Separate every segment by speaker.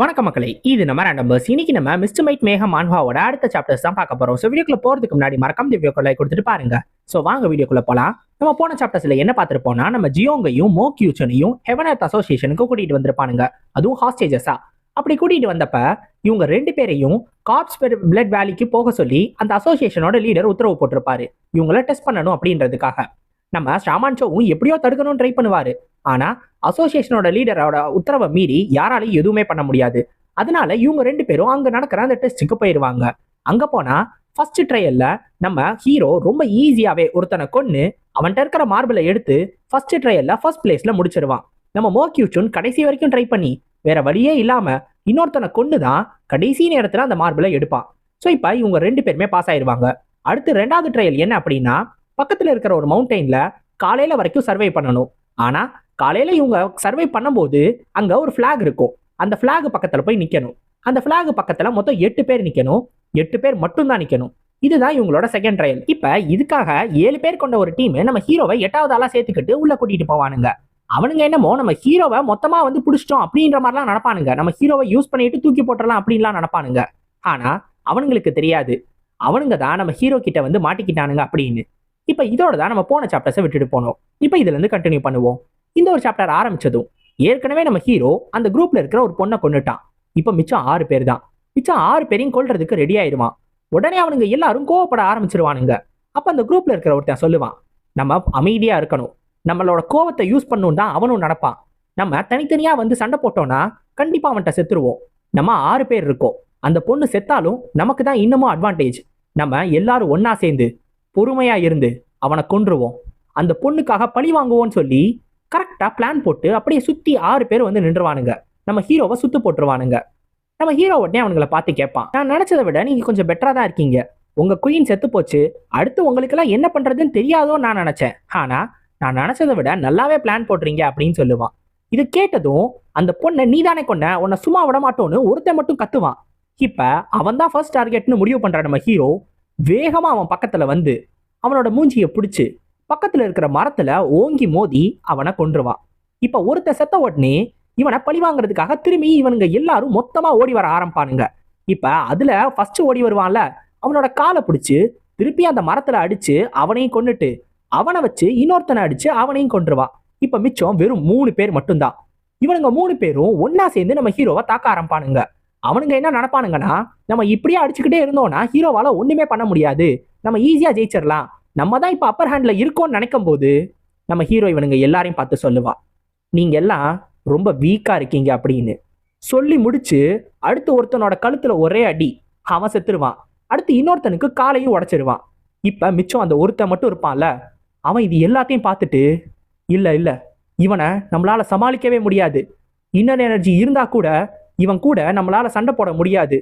Speaker 1: வணக்கம் மக்களே இது நம்ம நம்பர்ஸ் இன்னைக்கு நம்ம மிஸ்டர் மைட் மேகம் மான்வாவோட அடுத்த சாப்டர்ஸ் தான் பார்க்க போறோம். ஸோ வீடியோக்குள்ள போறதுக்கு முன்னாடி மறக்காம வீடியோ லைக் கொடுத்துட்டு பாருங்க. ஸோ வாங்க வீடியோக்குள்ள போலாம். நம்ம போன சாப்டர்ஸ்ல என்ன பார்த்துருப்போம்னா நம்ம ஜியோங்கையும் மோ கியூச்சனையும் ஹெவன் அர்த் அசோசியேஷனுக்கு கூட்டிட்டு வந்திருப்பானுங்க. அதுவும் ஹாஸ்டேஜஸா அப்படி கூட்டிட்டு வந்தப்ப இவங்க ரெண்டு பேரையும் காப்ஸ் பிளட் வேலிக்கு போக சொல்லி அந்த அசோசியேஷனோட லீடர் உத்தரவு போட்டிருப்பாரு. இவங்கள டெஸ்ட் பண்ணணும் அப்படின்றதுக்காக. நம்ம ஷாமான் ஷோவும் எப்படியோ தடுக்கணும்னு ட்ரை பண்ணுவாரு. ஆனா அசோசியேஷனோட லீடரோட உத்தரவை மீறி யாராலையும் எதுவுமே பண்ண முடியாது. அதனால இவங்க ரெண்டு பேரும் அங்க நடக்கிற அந்த டெஸ்ட்டுக்கு போயிருவாங்க. அங்க போனா ஃபர்ஸ்ட் ட்ரையல்ல நம்ம ஹீரோ ரொம்ப ஈஸியாவே ஒருத்தனை கொன்னு அவன்கிட்ட இருக்கிற மார்பிளை எடுத்து ஃபர்ஸ்ட் ட்ரையல்ல ஃபர்ஸ்ட் பிளேஸ்ல முடிச்சிருவான். நம்ம மோக்யூச்சுன் கடைசி வரைக்கும் ட்ரை பண்ணி வேற வழியே இல்லாம இன்னொருத்தனை கொண்டு தான் கடைசி நேரத்துல அந்த மார்பிளை எடுப்பான். ஸோ இப்போ இவங்க ரெண்டு பேருமே பாஸ் ஆயிடுவாங்க அடுத்து ரெண்டாவது ட்ரையல் என்ன அப்படின்னா பக்கத்துல இருக்கிற ஒரு மவுண்டெயின்ல காலையில வரைக்கும் சர்வே பண்ணணும். ஆனா காலையில் இவங்க சர்வே பண்ணும்போது அங்கே ஒரு ஃப்ளாக் இருக்கும். அந்த ஃபிளாக் பக்கத்தில் போய் நிற்கணும் அந்த ஃப்ளாக் பக்கத்தில் மொத்தம் எட்டு பேர் நிற்கணும் எட்டு பேர் மட்டும்தான் நிற்கணும் இதுதான் இவங்களோட செகண்ட் ட்ரையல் இப்போ இதுக்காக ஏழு பேர் கொண்ட ஒரு டீம் நம்ம ஹீரோவை எட்டாவது ஆளாக சேர்த்துக்கிட்டு உள்ள கூட்டிகிட்டு போவானுங்க. அவனுங்க என்னமோ நம்ம ஹீரோவை மொத்தமாக வந்து பிடிச்சிட்டோம் அப்படின்ற மாதிரிலாம் நடப்பானுங்க நம்ம ஹீரோவை யூஸ் பண்ணிட்டு தூக்கி போட்டுடலாம் அப்படின்லாம் நடப்பானுங்க ஆனால் அவனுங்களுக்கு தெரியாது. அவனுங்க தான் நம்ம ஹீரோ கிட்ட வந்து மாட்டிக்கிட்டானுங்க அப்படின்னு. இப்போ இதோட தான் நம்ம போன சாப்டர்ஸை விட்டுட்டு போனோம். இப்போ இதுலேருந்து கண்டினியூ பண்ணுவோம். இந்த ஒரு சாப்டர் ஆரம்பிச்சதும் ஏற்கனவே நம்ம ஹீரோ அந்த குரூப்ல இருக்கிற ஒரு பொண்ணை கொண்டுட்டான் இப்போ மிச்சம் ஆறு பேர் தான். மிச்சம் ஆறு பேரையும் கொள்றதுக்கு ரெடி ஆயிடுவான். உடனே அவனுங்க எல்லாரும் கோவப்பட ஆரம்பிச்சிருவானுங்க. அப்ப அந்த குரூப்ல இருக்கிற ஒருத்தன் சொல்லுவான் நம்ம அமைதியா இருக்கணும். நம்மளோட கோவத்தை யூஸ் பண்ணணும் தான் அவனும் நடப்பான் நம்ம தனித்தனியா வந்து சண்டை போட்டோம்னா கண்டிப்பா அவன்கிட்ட செத்துருவோம். நம்ம ஆறு பேர் இருக்கோம். அந்த பொண்ணு செத்தாலும் நமக்கு தான் இன்னமும் அட்வான்டேஜ் நம்ம எல்லாரும் ஒன்னா சேர்ந்து பொறுமையா இருந்து அவனை கொன்றுவோம். அந்த பொண்ணுக்காக பழி வாங்குவோம்னு சொல்லி கரெக்டாக பிளான் போட்டு அப்படியே சுற்றி ஆறு பேர் வந்து நின்றுவானுங்க. நம்ம ஹீரோவை சுத்து போட்டுருவானுங்க. நம்ம ஹீரோ உடனே அவனுங்களை பார்த்து கேட்பான். நான் நினச்சதை விட நீங்கள் கொஞ்சம் பெட்டராக தான் இருக்கீங்க. உங்கள் குயின் செத்து போச்சு. அடுத்து உங்களுக்கெல்லாம் என்ன பண்ணுறதுன்னு தெரியாதோன்னு நான் நினச்சேன். ஆனால் நான் நினச்சதை விட நல்லாவே பிளான் போடுறீங்க அப்படின்னு சொல்லுவான். இது கேட்டதும் அந்த பொண்ணை நீ தானே கொண்ட உன்னை சும்மா விட மாட்டோன்னு ஒருத்தன் மட்டும் கத்துவான். இப்போ அவன் தான் ஃபர்ஸ்ட் டார்கெட்னு முடிவு பண்ணுற நம்ம ஹீரோ வேகமாக அவன் பக்கத்தில் வந்து அவனோட மூஞ்சியை பிடிச்சி பக்கத்துல இருக்கிற மரத்துல ஓங்கி மோதி அவனை கொன்றுவான் இப்ப ஒருத்த செத்த உடனே இவனை பழி வாங்குறதுக்காக திரும்பி இவனுங்க எல்லாரும் மொத்தமா ஓடி வர ஆரம்பிப்பானுங்க. இப்ப அதுல ஃபர்ஸ்ட் ஓடி வருவான்ல அவனோட காலை பிடிச்சு திருப்பி அந்த மரத்துல அடிச்சு அவனையும் கொண்டுட்டு அவனை வச்சு இன்னொருத்தனை அடிச்சு அவனையும் கொன்றுவான் இப்ப மிச்சம் வெறும் மூணு பேர் மட்டும்தான். இவனுங்க மூணு பேரும் ஒன்னா சேர்ந்து நம்ம ஹீரோவை தாக்க ஆரம்பிப்பானுங்க. அவனுங்க என்ன நடப்பானுங்கன்னா நம்ம இப்படியே அடிச்சுக்கிட்டே இருந்தோம்னா ஹீரோவால ஒண்ணுமே பண்ண முடியாது. நம்ம ஈஸியா ஜெயிச்சிடலாம். நம்ம தான் இப்போ அப்பர் ஹேண்டில் இருக்கோம்னு நினைக்கும் போது நம்ம ஹீரோ இவனுங்க எல்லாரையும் பார்த்து சொல்லுவா. நீங்கள் எல்லாம் ரொம்ப வீக்காக இருக்கீங்க அப்படின்னு சொல்லி முடிச்சு அடுத்து ஒருத்தனோட கழுத்தில் ஒரே அடி அவன் செத்துருவான். அடுத்து இன்னொருத்தனுக்கு காலையும் உடச்சிருவான். இப்போ மிச்சம் அந்த ஒருத்தன் மட்டும் இருப்பான்ல அவன் இது எல்லாத்தையும் பார்த்துட்டு இல்லை இல்லை இவனை நம்மளால் சமாளிக்கவே முடியாது. இன்னர் எனர்ஜி இருந்தால் கூட இவன் கூட நம்மளால் சண்டை போட முடியாது.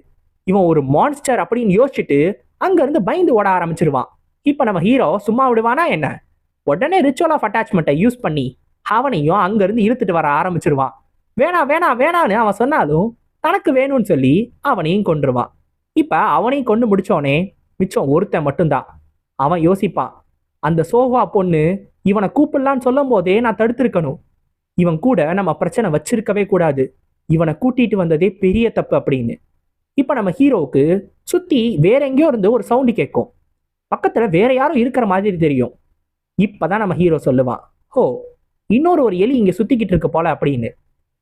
Speaker 1: இவன் ஒரு மான்ஸ்டர் அப்படின்னு யோசிச்சுட்டு அங்கேருந்து பயந்து ஓட ஆரம்பிச்சிருவான். இப்போ நம்ம ஹீரோ சும்மா விடுவானா என்ன? உடனே ரிச்சுவல் ஆஃப் அட்டாச்மெண்ட்டை யூஸ் பண்ணி அவனையும் அங்கேருந்து இழுத்துட்டு வர ஆரம்பிச்சிருவான். வேணா வேணா வேணான்னு அவன் சொன்னாலும் தனக்கு வேணும்னு சொல்லி அவனையும் கொண்டுருவான் இப்போ அவனையும் கொண்டு முடிச்சோனே மிச்சம் ஒருத்தன் மட்டும்தான். அவன் யோசிப்பான் அந்த சோஃபா பொண்ணு இவனை கூப்பிடலான்னு சொல்லும் போதே நான் தடுத்திருக்கணும். இவன் கூட நம்ம பிரச்சனை வச்சிருக்கவே கூடாது. இவனை கூட்டிட்டு வந்ததே பெரிய தப்பு அப்படின்னு. இப்போ நம்ம ஹீரோவுக்கு சுற்றி வேற எங்கேயோ இருந்து ஒரு சவுண்டு கேட்கும். பக்கத்தில் வேற யாரும் இருக்கிற மாதிரி தெரியும். இப்போ தான் நம்ம ஹீரோ சொல்லுவான் ஹோ இன்னொரு ஒரு எலி இங்கே சுற்றிக்கிட்டு இருக்க போல அப்படின்னு.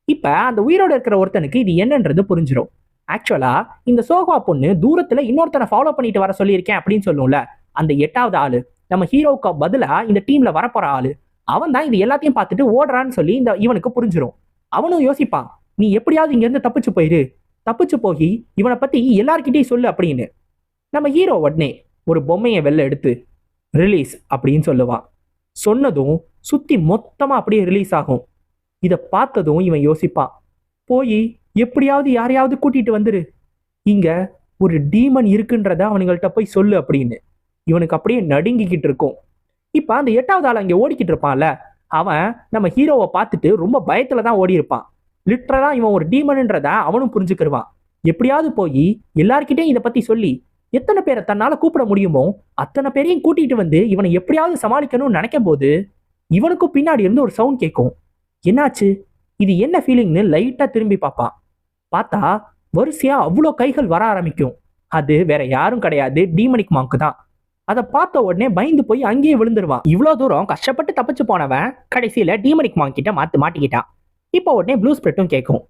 Speaker 1: இப்போ அந்த உயிரோட இருக்கிற ஒருத்தனுக்கு இது என்னன்றது புரிஞ்சிடும் ஆக்சுவலாக இந்த சோகா பொண்ணு தூரத்தில் இன்னொருத்தனை ஃபாலோ பண்ணிட்டு வர சொல்லியிருக்கேன் அப்படின்னு சொல்லும்ல அந்த எட்டாவது ஆள் நம்ம ஹீரோவுக்கு பதிலாக இந்த டீமில் வரப்போகிற ஆளு அவன் தான் இது எல்லாத்தையும் பார்த்துட்டு ஓடுறான்னு சொல்லி இந்த இவனுக்கு புரிஞ்சிடும் அவனும் யோசிப்பான் நீ எப்படியாவது இங்கேருந்து தப்பிச்சு போயிரு தப்பிச்சு போய் இவனை பற்றி எல்லார்கிட்டையும் சொல்லு அப்படின்னு. நம்ம ஹீரோ உடனே ஒரு பொம்மையை வெளில எடுத்து ரிலீஸ் அப்படின்னு சொல்லுவான். சொன்னதும் சுற்றி மொத்தமாக அப்படியே ரிலீஸ் ஆகும். இதை பார்த்ததும் இவன் யோசிப்பான் போய் எப்படியாவது யாரையாவது கூட்டிகிட்டு வந்துரு. இங்கே ஒரு டீமன் இருக்குன்றத அவனுங்கள்ட்ட போய் சொல்லு அப்படின்னு. இவனுக்கு அப்படியே நடுங்கிக்கிட்டு இருக்கும். இப்போ அந்த எட்டாவது ஆள் அங்கே ஓடிக்கிட்டு இருப்பான்ல அவன் நம்ம ஹீரோவை பார்த்துட்டு ரொம்ப பயத்தில் தான் ஓடி இருப்பான். லிட்டரலா இவன் ஒரு டீமனுன்றத அவனும் புரிஞ்சுக்கிடுவான் எப்படியாவது போய் எல்லார்கிட்டையும் இதை பற்றி சொல்லி எத்தனை பேரை தன்னால கூப்பிட முடியுமோ அத்தனை பேரையும் கூட்டிட்டு வந்து இவனை எப்படியாவது சமாளிக்கணும்னு நினைக்கும் போது இவனுக்கும் பின்னாடி இருந்து ஒரு சவுண்ட் கேட்கும். என்னாச்சு? இது என்ன ஃபீலிங்னு லைட்டா திரும்பி பார்ப்பான் பார்த்தா வரிசையா அவ்வளோ கைகள் வர ஆரம்பிக்கும். அது வேற யாரும் கிடையாது டீமனிக் மாங்க் தான். அதை பார்த்த உடனே பயந்து போய் அங்கேயே விழுந்துருவான். இவ்வளோ தூரம் கஷ்டப்பட்டு தப்பிச்சு போனவன் கடைசியில டீமனிக் மாங்க் கிட்ட மாத்து மாட்டிக்கிட்டான். இப்போ உடனே ப்ளூ ஸ்பிரிட்டும் கேட்கும்.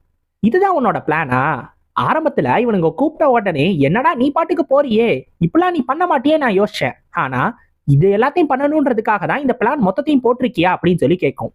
Speaker 1: இதுதான் உன்னோட பிளானா ஆரம்பத்துல இவனுங்க கூப்பிட்ட உடனே என்னடா நீ பாட்டுக்கு போறியே? இப்பெல்லாம் நீ பண்ண மாட்டியே? நான் யோசிச்சேன். ஆனா இது எல்லாத்தையும் பண்ணணுன்றதுக்காக தான் இந்த பிளான் மொத்தத்தையும் போட்டிருக்கியா அப்படின்னு சொல்லி கேட்கும்.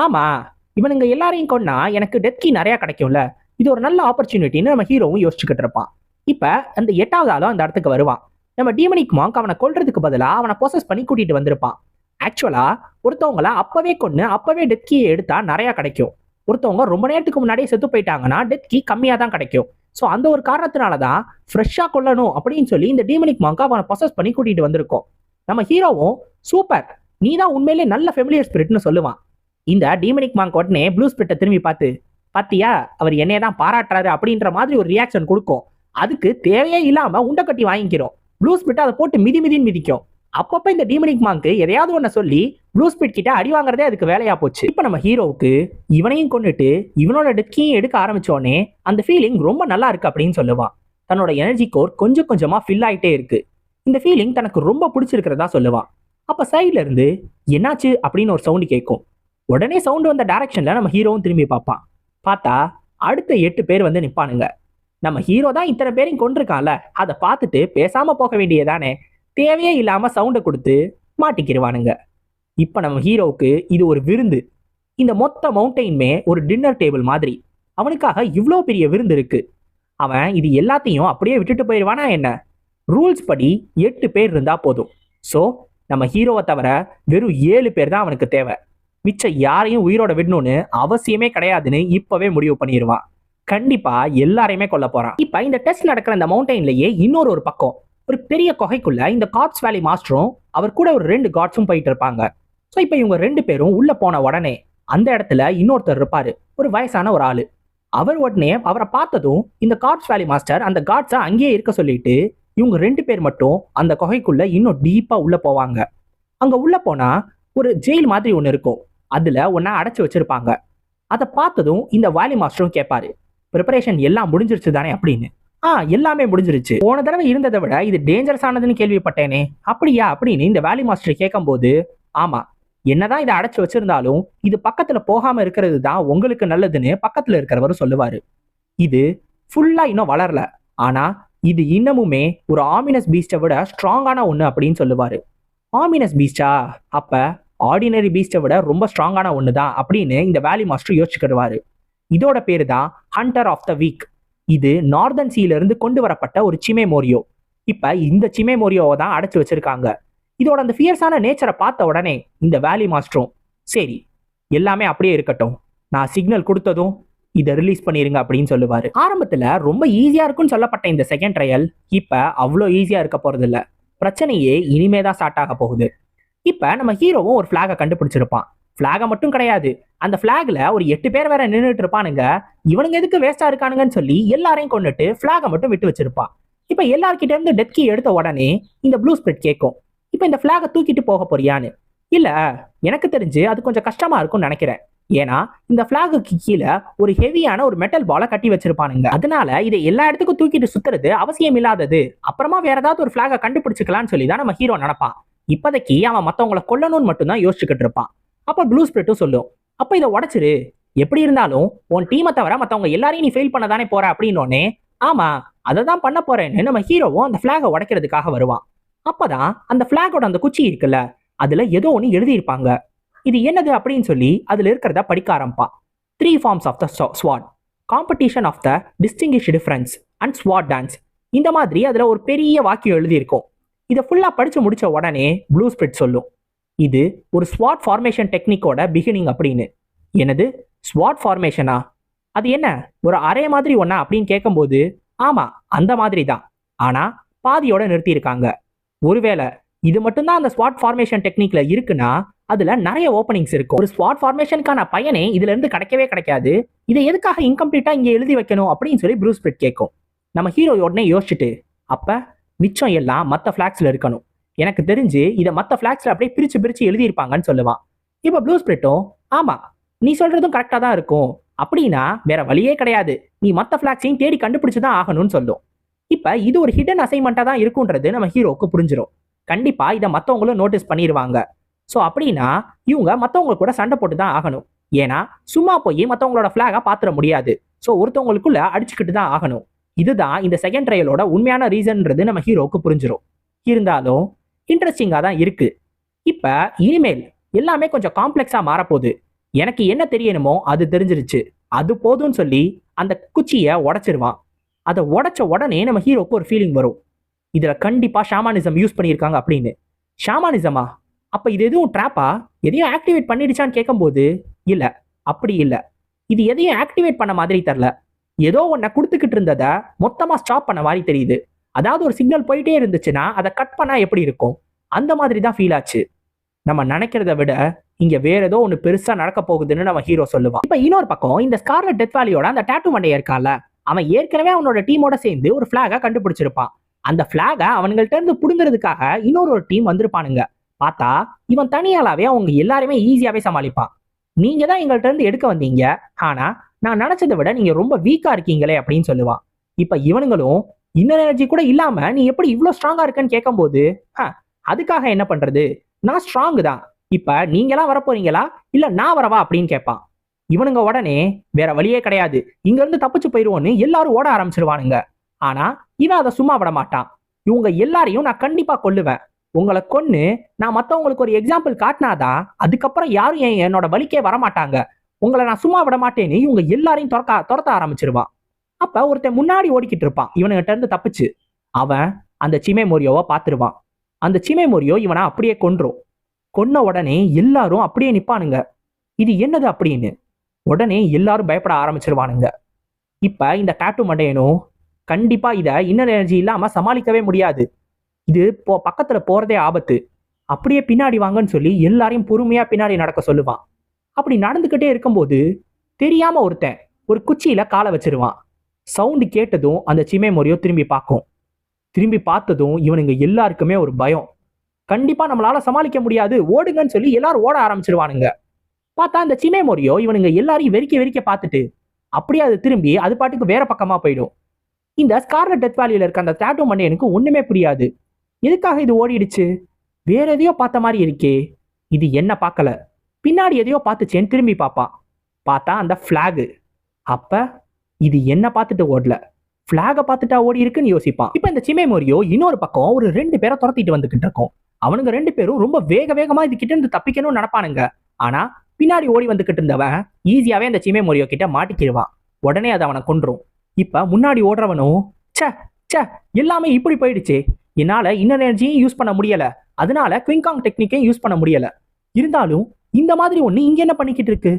Speaker 1: ஆமா இவனுங்க எல்லாரையும் கொன்னா எனக்கு டெத் கீ நிறைய கிடைக்கும்ல. இது ஒரு நல்ல ஆப்பர்ச்சுனிட்டின்னு நம்ம ஹீரோவும் யோசிச்சுக்கிட்டு இருப்பான். இப்ப அந்த எட்டாவது ஆளும் அந்த இடத்துக்கு வருவான். நம்ம டீமனிக் மாங்க் அவனை கொல்றதுக்கு பதிலாக அவனை ப்ரோசஸ் பண்ணி கூட்டிட்டு வந்திருப்பான். ஆக்சுவலா ஒருத்தவங்கள அப்பவே கொன்னு அப்பவே டெத் கீயை எடுத்தா நிறைய கிடைக்கும். ஒருத்தவங்க ரொம்ப நேரத்துக்கு முன்னாடியே செத்து போயிட்டாங்கன்னா டெத் கீ கம்மியாக தான் கிடைக்கும். ஸோ அந்த ஒரு காரணத்தினால தான் ஃப்ரெஷ்ஷாக கொல்லணும் அப்படின்னு சொல்லி இந்த டீமனிக் மாங்க் அவனை ப்ரொசஸ் பண்ணி கூட்டிகிட்டு வந்திருக்கோம். நம்ம ஹீரோவும் சூப்பர் நீ தான் உண்மையிலே நல்ல ஃபெமிலியர் ஸ்பிரிட்னு சொல்லுவான். இந்த டீமனிக் மாங்க் உடனே ப்ளூ ஸ்பிரிட்டை திரும்பி பார்த்து பாத்தியா அவர் என்னைய தான் பாராட்டுறாரு அப்படின்ற மாதிரி ஒரு ரியாக்ஷன் கொடுக்கும். அதுக்கு தேவையே இல்லாமல் உண்டை கட்டி வாங்கிக்கிறோம். ப்ளூ ஸ்பிரிட்டை அதை போட்டு மிதி மிதின்னு மிதிக்கும். அப்பப்ப இந்த டீமனிக் மாங்க்கு எதையாவது ஒன்ன சொல்லி ப்ளூ ஸ்பீட் கிட்ட அடி வாங்குறதே அதுக்கு வேலையா போச்சு. இப்போ நம்ம ஹீரோவுக்கு இவனையும் கொண்டுட்டு இவனோட டெக்கையும் எடுக்க ஆரம்பிச்ச உடனே அந்த ஃபீலிங் ரொம்ப நல்லா இருக்கு அப்படின்னு சொல்லுவான். தன்னோட எனர்ஜி கோர் கொஞ்சம் கொஞ்சமா ஃபில் ஆயிட்டே இருக்கு. இந்த ஃபீலிங் தனக்கு ரொம்ப பிடிச்சிருக்கிறதா சொல்லுவான். அப்ப சைட்ல இருந்து என்னாச்சு அப்படின்னு ஒரு சவுண்டு கேட்கும் உடனே சவுண்டு வந்த டைரக்ஷன்ல நம்ம ஹீரோவும் திரும்பி பார்ப்பான். பார்த்தா அடுத்த எட்டு பேர் வந்து நிப்பானுங்க. நம்ம ஹீரோ தான் இத்தனை பேரையும் கொண்டிருக்கான்ல அதை பார்த்துட்டு பேசாம போக வேண்டியதானே தேவையே இல்லாமல் சவுண்டை கொடுத்து மாட்டிக்கிடுவானுங்க இப்போ நம்ம ஹீரோவுக்கு இது ஒரு விருந்து. இந்த மொத்த மவுண்டெயின்மே ஒரு டின்னர் டேபிள் மாதிரி. அவனுக்காக இவ்வளோ பெரிய விருந்து இருக்கு. அவன் இது எல்லாத்தையும் அப்படியே விட்டுட்டு போயிடுவானா என்ன? ரூல்ஸ் படி எட்டு பேர் இருந்தா போதும். ஸோ நம்ம ஹீரோவை தவிர வெறும் ஏழு பேர் தான் அவனுக்கு தேவை. மிச்சம் யாரையும் உயிரோட விடணும்னு அவசியமே கிடையாதுன்னு இப்போவே முடிவு பண்ணிடுவான் கண்டிப்பாக எல்லாரையுமே கொல்ல போகிறான் இப்போ இந்த டெஸ்ட் நடக்கிற இந்த மவுண்டெயின்லேயே இன்னொரு ஒரு பக்கம். ஒரு பெரிய கொகைக்குள்ள இந்த காட்ஸ் வேலி மாஸ்டரும் அவர் கூட ஒரு ரெண்டு காட்ஸும் போயிட்டு இருப்பாங்க. ஸோ இப்போ இவங்க ரெண்டு பேரும் உள்ள போன உடனே அந்த இடத்துல இன்னொருத்தர் இருப்பாரு. ஒரு வயசான ஒரு ஆளு. அவர் உடனே அவரை பார்த்ததும் இந்த காட்ஸ் வேலி மாஸ்டர் அந்த காட்ஸை அங்கேயே இருக்க சொல்லிட்டு இவங்க ரெண்டு பேர் மட்டும் அந்த கொகைக்குள்ள இன்னும் டீப்பாக உள்ள போவாங்க. அங்கே உள்ள போனா ஒரு ஜெயில் மாதிரி ஒன்று இருக்கும். அதில் ஒன்றா அடைச்சி வச்சிருப்பாங்க. அதை பார்த்ததும் இந்த வேலி மாஸ்டரும் கேட்பாரு ப்ரிப்பரேஷன் எல்லாம் முடிஞ்சிருச்சு தானே அப்படின்னு. ஆ எல்லாமே முடிஞ்சிருச்சு. போன தடவை இருந்ததை விட இது டேஞ்சரஸ் ஆனதுன்னு கேள்விப்பட்டேனே. அப்படியா அப்படின்னு இந்த வேலி மாஸ்டர் கேட்கும்போது ஆமா என்னதான் இதை அடைச்சு வச்சிருந்தாலும் இது பக்கத்துல போகாம இருக்கிறது தான் உங்களுக்கு நல்லதுன்னு பக்கத்துல இருக்கிறவர் சொல்லுவாரு. இது ஃபுல்லா இன்னும் வளரல. ஆனா இது இன்னமுமே ஒரு ஆமினஸ் பீஸ்டை விட ஸ்ட்ராங்கான ஒன்று அப்படின்னு சொல்லுவாரு. ஆமினஸ் பீஸ்டா அப்ப ஆர்டினரி பீஸ்டை விட ரொம்ப ஸ்ட்ராங்கான ஒன்று தான் அப்படின்னு இந்த வேலி மாஸ்டர் யோசிச்சுக்கிடுவாரு. இதோட பேரு தான் ஹண்டர் ஆஃப் த வீக் இது நார்தன் சீலிருந்து கொண்டு வரப்பட்ட ஒரு சிமே மோரியோ இப்போ இந்த சிமே மோரியோவை தான் அடைச்சி வச்சிருக்காங்க. இதோட அந்த ஃபியர்ஸான நேச்சரை பார்த்த உடனே இந்த வேலி மாஸ்டரும் சரி எல்லாமே அப்படியே இருக்கட்டும். நான் சிக்னல் கொடுத்ததும் இதை ரிலீஸ் பண்ணிருங்க அப்படின்னு சொல்லுவாரு. ஆரம்பத்துல ரொம்ப ஈஸியா இருக்கும்னு சொல்லப்பட்ட இந்த செகண்ட் ட்ரையல் இப்ப அவ்வளோ ஈஸியா இருக்க போறது இல்லை. பிரச்சனையே இனிமே தான் ஸ்டார்ட் ஆக போகுது. இப்ப நம்ம ஹீரோவும் ஒரு ஃபிளாகை கண்டுபிடிச்சிருப்பான். ஃப்ளாகை மட்டும் கிடையாது. அந்த ஃப்ளாகில் ஒரு எட்டு பேர் வேற நின்றுட்டு இருப்பானுங்க. இவனுங்க எதுக்கு வேஸ்டா இருக்கானுங்கன்னு சொல்லி எல்லாரையும் கொண்டுட்டு ஃப்ளாகை மட்டும் விட்டு வச்சிருப்பான். இப்போ எல்லார்கிட்ட இருந்து டெத் கீ எடுத்த உடனே இந்த ப்ளூ ஸ்பிரிட் கேட்கும். இப்போ இந்த ஃப்ளாகை தூக்கிட்டு போக போறியான்னு. இல்ல எனக்கு தெரிஞ்சு அது கொஞ்சம் கஷ்டமா இருக்கும்னு நினைக்கிறேன். ஏன்னா இந்த ஃபிளாகுக்கு கீழே ஒரு ஹெவியான ஒரு மெட்டல் பாலை கட்டி வச்சிருப்பானுங்க. அதனால இதை எல்லா இடத்துக்கும் தூக்கிட்டு சுத்துறது அவசியம் இல்லாதது. அப்புறமா வேற ஏதாவது ஒரு ஃபிளாகை கண்டுபிடிச்சிக்கலாம்னு சொல்லி தான் நம்ம ஹீரோ நினைப்பான். இப்போதைக்கு அவன் மற்றவங்களை கொல்லணும்னு மட்டும்தான் யோசிச்சுக்கிட்டு இருப்பான். அப்போ ப்ளூ ஸ்பிரிட்டும் சொல்லும். அப்போ இதை உடைச்சிரு. எப்படி இருந்தாலும் உன் டீமை தவிர மற்றவங்க எல்லாரையும் நீ ஃபெயில் பண்ண தானே போற அப்படின்னோடனே ஆமா அதை தான் பண்ண போறேன்னு நம்ம ஹீரோவும் அந்த ஃபிளாகை உடைக்கிறதுக்காக வருவான். அப்பதான் அந்த ஃபிளாகோட அந்த குச்சி இருக்குல்ல அதுல ஏதோ ஒன்று எழுதியிருப்பாங்க. இது என்னது அப்படின்னு சொல்லி அதுல இருக்கிறத படிக்க ஆரம்பிப்பான். Three forms of the swat competition of the distinguish difference and swat dance இந்த மாதிரி அதில் ஒரு பெரிய வாக்கியம் எழுதியிருக்கும். இதை ஃபுல்லாக படித்து முடிச்ச உடனே ப்ளூ ஸ்பிரிட் சொல்லும். இது ஒரு ஸ்வாட் ஃபார்மேஷன் டெக்னிக்கோட பிகினிங் அப்படின்னு. எனது ஸ்வாட் ஃபார்மேஷனா அது என்ன? ஒரு அரை மாதிரி ஒன்னா அப்படின்னு கேட்கும்போது ஆமா அந்த மாதிரி தான். ஆனா பாதியோட நிறுத்தியிருக்காங்க. ஒருவேளை இது மட்டும்தான் அந்த ஸ்வாட் ஃபார்மேஷன் டெக்னிக்ல இருக்குன்னா அதுல நிறைய ஓப்பனிங்ஸ் இருக்கும். ஒரு ஸ்வாட் ஃபார்மேஷனுக்கான பயனே இதுல இருந்து கிடைக்கவே கிடைக்காது. இதை எதுக்காக இன்கம்ப்ளீட்டா இங்க எழுதி வைக்கணும் அப்படின்னு சொல்லி ப்ரூஸ் பிரிட் கேட்கும். நம்ம ஹீரோ உடனே யோசிச்சுட்டு அப்ப மிச்சம் எல்லாம் மற்ற ஃபிளாக்ஸ்ல இருக்கணும். எனக்கு தெரிஞ்சு இதை மற்ற ஃபிளாக்ஸ்ல அப்படியே பிரித்து பிரித்து எழுதியிருப்பாங்கன்னு சொல்லுவான். இப்போ ப்ளூ ஸ்பிரிட்டும் ஆமாம் நீ சொல்றதும் கரெக்டாக தான் இருக்கும். அப்படின்னா வேற வழியே கிடையாது. நீ மற்ற ஃபிளாக்ஸையும் தேடி கண்டுபிடிச்சு தான் ஆகணும்னு சொல்லும். இப்போ இது ஒரு ஹிடன் அசைன்மெண்ட்டாக தான் இருக்குன்றது நம்ம ஹீரோவுக்கு புரிஞ்சிடும் கண்டிப்பாக இதை மற்றவங்களும் நோட்டீஸ் பண்ணிடுவாங்க ஸோ அப்படின்னா இவங்க மற்றவங்க கூட சண்டை போட்டு தான் ஆகணும். ஏன்னா சும்மா போய் மற்றவங்களோட ஃப்ளாகை பார்த்துட முடியாது. ஸோ ஒருத்தவங்களுக்குள்ள அடிச்சுக்கிட்டு தான் ஆகணும். இதுதான் இந்த செகண்ட் ட்ரையலோட உண்மையான ரீசன்ன்றது நம்ம ஹீரோக்கு புரிஞ்சிடும் இருந்தாலும் இன்ட்ரெஸ்டிங்காக தான் இருக்கு. இப்போ இனிமேல் எல்லாமே கொஞ்சம் காம்ப்ளெக்ஸாக மாறப்போகுது. எனக்கு என்ன தெரியணுமோ அது தெரிஞ்சிருச்சு. அது போதும்னு சொல்லி அந்த குச்சியை உடச்சிருவான். அதை உடச்ச உடனே நம்ம ஹீரோக்கு ஒரு ஃபீலிங் வரும். இதில் கண்டிப்பாக ஷாமானிசம் யூஸ் பண்ணியிருக்காங்க அப்படின்னு. ஷாமானிசமா அப்போ இது எதுவும் ட்ராப்பா எதையும் ஆக்டிவேட் பண்ணிடுச்சான்னு கேட்கும்போது இல்லை அப்படி இல்லை. இது எதையும் ஆக்டிவேட் பண்ண மாதிரி தெரில. ஏதோ ஒன்றை கொடுத்துக்கிட்டு இருந்ததை மொத்தமாக ஸ்டாப் பண்ண மாதிரி தெரியுது. அதாவது ஒரு சிக்னல் போயிட்டே இருந்துச்சுன்னா அதை கட் பண்ணா எப்படி இருக்கும்? அந்த மாதிரி தான் ஃபீல் ஆச்சு. நம்ம நினைக்கிறத விட இங்க வேற ஏதோ ஒன்று பெருசா நடக்க போகுதுன்னு நம்ம ஹீரோ சொல்லுவான். இப்போ இன்னொரு பக்கம் இந்த ஸ்கார்லட் டெத் வேலியோட அந்த டேட்டு மண்டையை இருக்கான்ல அவன் ஏற்கனவே அவனோட டீமோட சேர்ந்து ஒரு ஃபிளாகை கண்டுபிடிச்சிருப்பான். அந்த ஃபிளாகை அவன்கள்ட்ட இருந்து புடுங்கிறதுக்காக இன்னொரு ஒரு டீம் வந்திருப்பானுங்க. பார்த்தா இவன் தனியாலாவே அவங்க எல்லாருமே ஈஸியாவே சமாளிப்பான். நீங்க தான் எங்கள்கிட்ட இருந்து எடுக்க வந்தீங்க. ஆனா நான் நினைச்சதை விட நீங்க ரொம்ப வீக்கா இருக்கீங்களே அப்படின்னு சொல்லுவான். இப்ப இவனுங்களும் இன்னர் எனர்ஜி கூட இல்லாம நீ எப்படி இவ்வளோ ஸ்ட்ராங்கா இருக்கன்னு கேட்கும்போது அதுக்காக என்ன பண்றது? நான் ஸ்ட்ராங் தான். இப்ப நீங்களாம் வரப்போறீங்களா? இல்ல நான் வரவா அப்படின்னு கேட்பான். இவனுங்க உடனே வேற வழியே கிடையாது. இங்க இருந்து தப்பிச்சு போயிருவோன்னு எல்லாரும் ஓட ஆரம்பிச்சிருவானுங்க. ஆனா இவன் அதை சும்மா விட மாட்டான். இவங்க எல்லாரையும் நான் கண்டிப்பா கொல்லுவேன். உங்களை கொன்னு நான் மத்தவங்களுக்கு ஒரு எக்ஸாம்பிள் காட்டினாதான் அதுக்கப்புறம் யாரும் என் என்னோட வழிக்கே வரமாட்டாங்க. உங்களை நான் சும்மா விட மாட்டேன்னு இவங்க எல்லாரையும் துரக்க துரத்த ஆரம்பிச்சிருவான். அப்ப ஒருத்தன் முன்னாடி ஓடிக்கிட்டு இருப்பான். இவனுகிட்ட இருந்து தப்பிச்சு அவன் அந்த சீமை மோரியோவை பார்த்துருவான். அந்த சீமை மோரியோ இவனை அப்படியே கொன்றும். கொன்ன உடனே எல்லாரும் அப்படியே நிப்பானுங்க. இது என்னது அப்படின்னு உடனே எல்லாரும் பயப்பட ஆரம்பிச்சிருவானுங்க. இப்ப இந்த டாட்டு மண்டையனும் கண்டிப்பா இதை இன்னர் எனர்ஜி இல்லாம சமாளிக்கவே முடியாது. இது போ பக்கத்துல போறதே ஆபத்து. அப்படியே பின்னாடி வாங்கன்னு சொல்லி எல்லாரையும் பொறுமையா பின்னாடி நடக்க சொல்லுவான். அப்படி நடந்துக்கிட்டே இருக்கும்போது தெரியாம ஒருத்தன் ஒரு குச்சியில காலை வச்சிருவான். சவுண்டு கேட்டதும் அந்த சிமே மொரியோ திரும்பி பார்க்கும். திரும்பி பார்த்ததும் இவனுங்க எல்லாருக்குமே ஒரு பயம். கண்டிப்பா நம்மளால சமாளிக்க முடியாது. ஓடுங்கன்னு சொல்லி எல்லாரும் ஓட ஆரம்பிச்சிருவானுங்க. பார்த்தா அந்த சிமே மொரியோ இவனுங்க எல்லாரையும் வெறிக்க வெறிக்க பார்த்துட்டு அப்படியே அது திரும்பி அது பாட்டுக்கு வேற பக்கமா போயிடும். இந்த ஸ்கார்லட் டெத் வேலியில இருக்க அந்த டேட்டோ மண்டையனுக்கு ஒண்ணுமே புரியாது. எதுக்காக இது ஓடிடுச்சு? வேற எதையோ பார்த்த மாதிரி இருக்கே. இது என்ன பார்க்கல? பின்னாடி எதையோ பார்த்துச்சேன்னு திரும்பி பார்ப்பான் பார்த்தா அந்த ஃப்ளாகு அப்போ இது என்ன பார்த்துட்டு ஓடல. ஃப்ளாகை பார்த்துட்டா ஓடி இருக்குன்னு யோசிப்பான். இப்போ இந்த சிமே மோரியோ இன்னொரு பக்கம் ஒரு ரெண்டு பேரை துரத்திட்டு வந்துகிட்டு இருக்கோம். அவனுங்க ரெண்டு பேரும் ரொம்ப வேக வேகமா இது கிட்ட இருந்து தப்பிக்கணும்னு நடப்பானுங்க ஆனா பின்னாடி ஓடி வந்துகிட்டு இருந்தவன் ஈஸியாவே அந்த சிமே மோரியோ கிட்ட மாட்டிக்கிடுவான். உடனே அது அவனை கொன்றும். இப்ப முன்னாடி ஓடுறவனும் ச்சே ச்சே எல்லாமே இப்படி போயிடுச்சு. என்னால இன்னர் எனர்ஜியும் யூஸ் பண்ண முடியல. அதனால குவிங்காங் டெக்னிக்கையும் யூஸ் பண்ண முடியல. இருந்தாலும் இந்த மாதிரி ஒன்று இங்கே என்ன பண்ணிக்கிட்டு இருக்கு?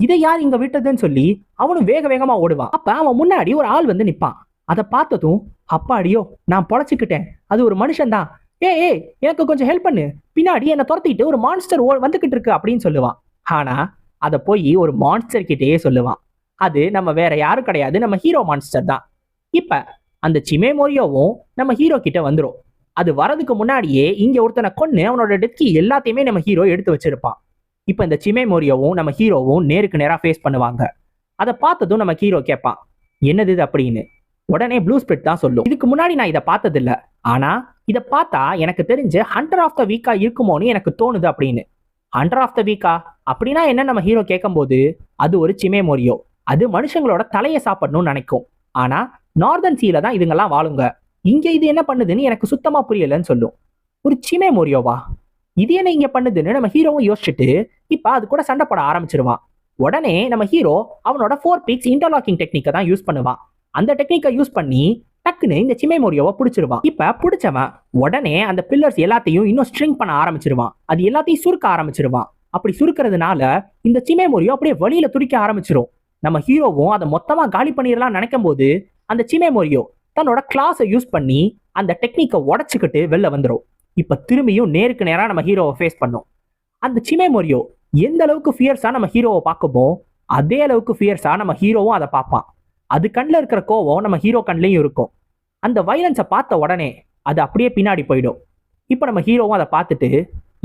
Speaker 1: இதை யார் இங்க விட்டதுன்னு சொல்லி அவனும் வேக வேகமா ஓடுவான். அப்ப அவன் முன்னாடி ஒரு ஆள் வந்து நிப்பான். அதை பார்த்ததும் அப்பாடியோ நான் பொழைச்சிக்கிட்டேன். அது ஒரு மனுஷன்தான் ஏ ஏய் எனக்கு கொஞ்சம் ஹெல்ப் பண்ணு. பின்னாடி என்னை துரத்திட்டு ஒரு மான்ஸ்டர் வந்துகிட்டு இருக்கு அப்படின்னு சொல்லுவான். ஆனா அதை போய் ஒரு மான்ஸ்டர் கிட்டேயே சொல்லுவான். அது நம்ம வேற யாரும் கிடையாது. நம்ம ஹீரோ மான்ஸ்டர் தான். இப்ப அந்த சிமே மோரியோவும் நம்ம ஹீரோ கிட்ட வந்துரும். அது வரதுக்கு முன்னாடியே இங்க ஒருத்தனை கொன்னு அவனோட டெத்கி எல்லாத்தையுமே நம்ம ஹீரோ எடுத்து வச்சிருப்பான். இப்போ இந்த சிமே மோரியோவும் நம்ம ஹீரோவும் நேருக்கு நேராக ஃபேஸ் பண்ணுவாங்க. அதை பார்த்ததும் நம்ம ஹீரோ கேட்பான் என்னது இது அப்படின்னு? உடனே ப்ளூ ஸ்பிரிட் தான் சொல்லும். இதுக்கு முன்னாடி நான் இதை பார்த்ததில்ல. ஆனா இதை பார்த்தா எனக்கு தெரிஞ்சு ஹண்டர் ஆஃப் த வீக்கா இருக்குமோன்னு எனக்கு தோணுது அப்படின்னு. ஹண்டர் ஆஃப் த வீக்கா அப்படின்னா என்ன நம்ம ஹீரோ கேட்கும்போது? அது ஒரு சிமே மோரியோ அது மனுஷங்களோட தலையை சாப்பிடணும்னு நினைக்கும். ஆனா நார்தன் சீல தான் இதுங்கெல்லாம் வாழுங்க. இங்க இது என்ன பண்ணுதுன்னு எனக்கு சுத்தமா புரியலன்னு சொல்லும். ஒரு சிமே மோரியோவா இது என்ன இங்க பண்ணுதுன்னு நம்ம ஹீரோவும் யோசிச்சுட்டு இப்போ அது கூட சண்டை போட ஆரம்பிச்சிருவான். உடனே நம்ம ஹீரோ அவனோட ஃபோர் பீக்ஸ் இன்டர்லாக்கிங் டெக்னிக்கை தான் யூஸ் பண்ணுவான். அந்த டெக்னிக்கை யூஸ் பண்ணி டக்குன்னு இந்த சிமை மோரியோவை பிடிச்சிருவான். இப்போ பிடிச்சவன் உடனே அந்த பில்லர்ஸ் எல்லாத்தையும் இன்னும் ஸ்ட்ரிங் பண்ண ஆரம்பிச்சிருவான். அது எல்லாத்தையும் சுருக்க ஆரம்பிச்சிருவான். அப்படி சுருக்கிறதுனால இந்த சிமை மோரியோ அப்படியே வழியில துடிக்க ஆரம்பிச்சிரும். நம்ம ஹீரோவும் அதை மொத்தமாக காலி பண்ணிடலாம் நினைக்கும் போது அந்த சிமை மோரியோ தன்னோட கிளாஸை யூஸ் பண்ணி அந்த டெக்னிக்கை உடச்சிக்கிட்டு வெளில வந்துடும் இப்போ திரும்பியும் நேருக்கு நேராக நம்ம ஹீரோவை ஃபேஸ் பண்ணும். அந்த சிமை மோரியோ எந்த அளவுக்கு ஃபியர்ஸாக நம்ம ஹீரோவை பார்க்கமோ அதே அளவுக்கு ஃபியர்ஸாக நம்ம ஹீரோவும் அதை பார்ப்பான். அது கண்ணில் இருக்கிற கோவம் நம்ம ஹீரோ கண்லேயும் இருக்கும். அந்த வைலன்ஸை பார்த்த உடனே அது அப்படியே பின்னாடி போயிடும். இப்போ நம்ம ஹீரோவும் அதை பார்த்துட்டு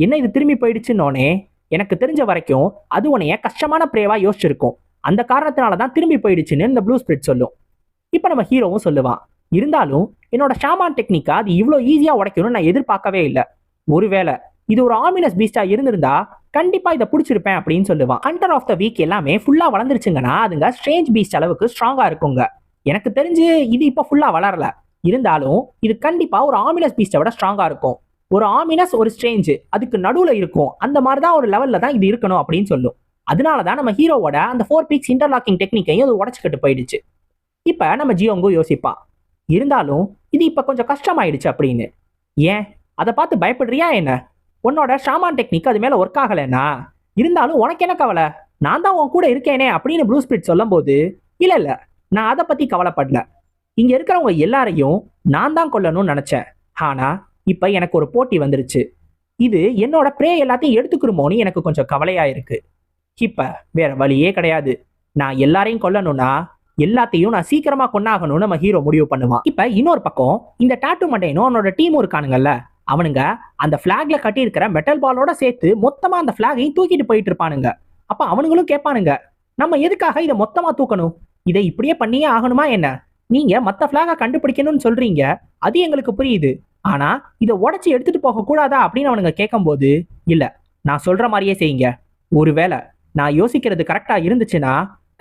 Speaker 1: என்ன இது திரும்பி போயிடுச்சுன்னொடனே எனக்கு தெரிஞ்ச வரைக்கும் அது உன்னைய கஷ்டமான ப்ரேவாக யோசிச்சிருக்கும். அந்த காரணத்தினால தான் திரும்பி போயிடுச்சுன்னு இந்த ப்ளூ ஸ்பிரிட் சொல்லும். இப்போ நம்ம ஹீரோவும் சொல்லுவான் இருந்தாலும் என்னோட ஷாமான் டெக்னிக்கா அது இவ்வளோ ஈஸியாக உடைக்கணும்னு நான் எதிர்பார்க்கவே இல்லை. ஒருவேளை இது ஒரு ஆமினஸ் பீஸ்டா இருந்திருந்தா கண்டிப்பா இதை பிடிச்சிருப்பேன் அப்படின்னு சொல்லுவான். ஹண்டர் ஆஃப் த வீக் எல்லாமே ஃபுல்லா வளர்ந்துருச்சுங்கன்னா அதுங்க ஸ்ட்ரேஞ்ச் பீஸ்ட் அளவுக்கு ஸ்ட்ராங்கா இருக்குங்க. எனக்கு தெரிஞ்சு இது இப்போ ஃபுல்லா வளரல. இருந்தாலும் இது கண்டிப்பா ஒரு ஆமினஸ் பீஸ்டை விட ஸ்ட்ராங்கா இருக்கும். ஒரு ஆமினஸ் ஒரு ஸ்ட்ரேஞ்சு அதுக்கு நடுவில் இருக்கும். அந்த மாதிரி தான் ஒரு லெவலில் தான் இது இருக்கணும் அப்படின்னு சொல்லும். அதனால தான் நம்ம ஹீரோவோட அந்த ஃபோர் பீக்ஸ் இன்டர்லாக்கிங் டெக்னிக்கையும் அது உடச்சிக்கிட்டு போயிடுச்சு. இப்போ நம்ம ஜியோங்கு யோசிப்பா. இருந்தாலும் இது இப்போ கொஞ்சம் கஷ்டமாயிடுச்சு அப்படின்னு. ஏன்? அதை பார்த்து பயப்படுறியா என்ன? உன்னோட ஷாமான் டெக்னிக் அது மேலே ஒர்க் ஆகலைன்னா இருந்தாலும் உனக்கு என்ன கவலை? நான் தான் உன் கூட இருக்கேனே அப்படின்னு ப்ளூ ஸ்பிரிட் சொல்லும்போது இல்லை இல்லை நான் அதை பற்றி கவலைப்படல. இங்கே இருக்கிறவங்க எல்லாரையும் நான் தான் கொல்லணும்னு நினச்சேன். ஆனால் இப்போ எனக்கு ஒரு போட்டி வந்துருச்சு. இது என்னோட ப்ரே எல்லாத்தையும் எடுத்துக்கிறோமோன்னு எனக்கு கொஞ்சம் கவலையாக இருக்கு. இப்போ வேற வழியே கிடையாது. நான் எல்லாரையும் கொல்லணும்னா எல்லாத்தையும் நான் சீக்கிரமா கொண்டாகணும்னு நம்ம ஹீரோ முடிவு பண்ணுவான். இப்ப இன்னொரு பக்கம் இந்த டாட்டு மண்டையனும் அவனோட டீமும் இருக்கானுங்கல்ல அவனுங்க அந்த ஃபிளாக்ல கட்டியிருக்கிற மெட்டல் பாலோட சேர்த்து மொத்தமா அந்த ஃபிளாகையும் தூக்கிட்டு போயிட்டு இருப்பானுங்க. அப்ப அவனுங்களும் கேட்பானுங்க நம்ம எதுக்காக இதை மொத்தமா தூக்கணும்? இதை இப்படியே பண்ணியே ஆகணுமா என்ன? நீங்க மத்த பிளாக கண்டுபிடிக்கணும்னு சொல்றீங்க அது எங்களுக்கு புரியுது. ஆனா இதை உடச்சி எடுத்துட்டு போக கூடாதா அப்படின்னு அவனுங்க கேட்கும்போது இல்ல நான் சொல்ற மாதிரியே செய்யுங்க. ஒருவேளை நான் யோசிக்கிறது கரெக்டா இருந்துச்சுன்னா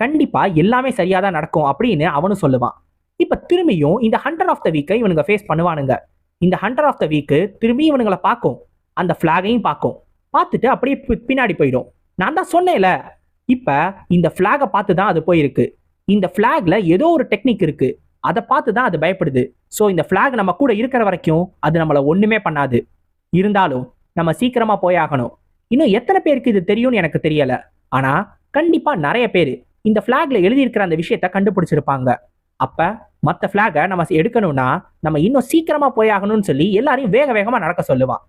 Speaker 1: கண்டிப்பா எல்லாமே சரியா தான் நடக்கும் அப்படின்னு அவனும் சொல்லுவான். இப்ப திரும்பியும் இந்த ஹண்ட்ரட் ஆஃப் த வீக்கை இவனுங்க ஃபேஸ் பண்ணுவானுங்க. இந்த ஹண்டர் ஆஃப் த வீக்கு திரும்பி இவனுங்களை பார்க்கும். அந்த ஃப்ளாகையும் பார்க்கும். பார்த்துட்டு அப்படியே பி- பின்னாடி போயிடும். நான் தான் சொன்னேன்ல இப்போ இந்த ஃப்ளாகை பார்த்து தான் அது போயிருக்கு. இந்த ஃப்ளாகில் ஏதோ ஒரு டெக்னிக் இருக்கு. அதை பார்த்து தான் அது பயப்படுது. ஸோ இந்த ஃப்ளாக் நம்ம கூட இருக்கிற வரைக்கும் அது நம்மளை ஒன்றுமே பண்ணாது. இருந்தாலும் நம்ம சீக்கிரமாக போயாகணும் இன்னும் எத்தனை பேருக்கு இது தெரியும்னு எனக்கு தெரியலை. ஆனால் கண்டிப்பாக நிறைய பேர் இந்த ஃப்ளாகில் எழுதியிருக்கிற அந்த விஷயத்த கண்டுபிடிச்சிருப்பாங்க. அப்போ மற்ற ஃபிளாகை நம்ம எடுக்கணும்னா நம்ம இன்னும் சீக்கிரமா போயாகணும்னு சொல்லி எல்லாரையும் வேக வேகமாக நடக்க சொல்லுவான்.